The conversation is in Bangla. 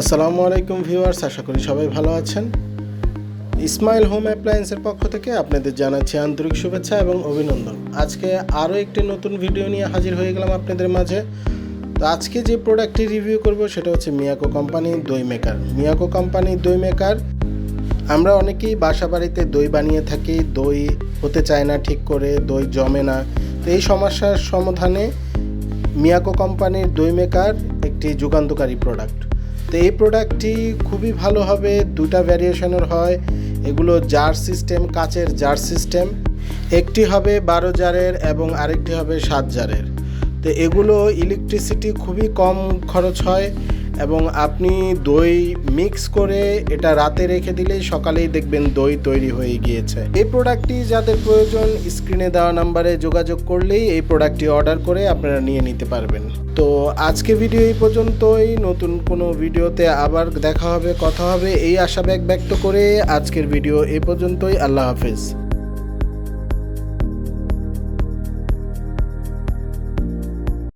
আসসালামু আলাইকুম ভিউয়ার্স, আশা করি সবাই ভালো আছেন। ইসমাইল হোম অ্যাপ্লায়েন্সের পক্ষ থেকে আপনাদের জানাচ্ছি আন্তরিক শুভেচ্ছা এবং অভিনন্দন। আজকে আরও একটি নতুন ভিডিও নিয়ে হাজির হয়ে গেলাম আপনাদের মাঝে। তো আজকে যে প্রোডাক্টটি রিভিউ করব সেটা হচ্ছে মিয়াকো কোম্পানি দই মেকার মিয়াকো কোম্পানি দই মেকার আমরা অনেকেই বাসা বাড়িতে দই বানিয়ে থাকি, দই হতে চায় না ঠিক করে, দই জমে না। তো এই সমস্যার সমাধানে মিয়াকো কোম্পানির দই মেকার একটি যুগান্তকারী প্রোডাক্ট তো এই প্রোডাক্টটি খুবই ভালো হবে দুটা ভ্যারিয়েশনের হয়। এগুলো জার সিস্টেম কাচের জার সিস্টেম একটি হবে বারো জারের এবং আরেকটি হবে সাত জারের। তো এগুলো ইলেকট্রিসিটি খুবই কম খরচ হয়। এবং আপনি দই মিক্স করে এটা রাতে রেখে দিলেই সকালেই দেখবেন দই তৈরি হয়ে গিয়েছে। এই প্রোডাক্টটি যাদের প্রয়োজন স্ক্রিনে দেওয়া নাম্বারে যোগাযোগ করলেই এই প্রোডাক্টটি অর্ডার করে আপনারা নিয়ে নিতে পারবেন। তো আজকে ভিডিও এই পর্যন্তই। নতুন কোনো ভিডিওতে আবার দেখা হবে, কথা হবে। এই আশা ব্যক্ত করে আজকের ভিডিও এই পর্যন্তই। আল্লাহ হাফেজ।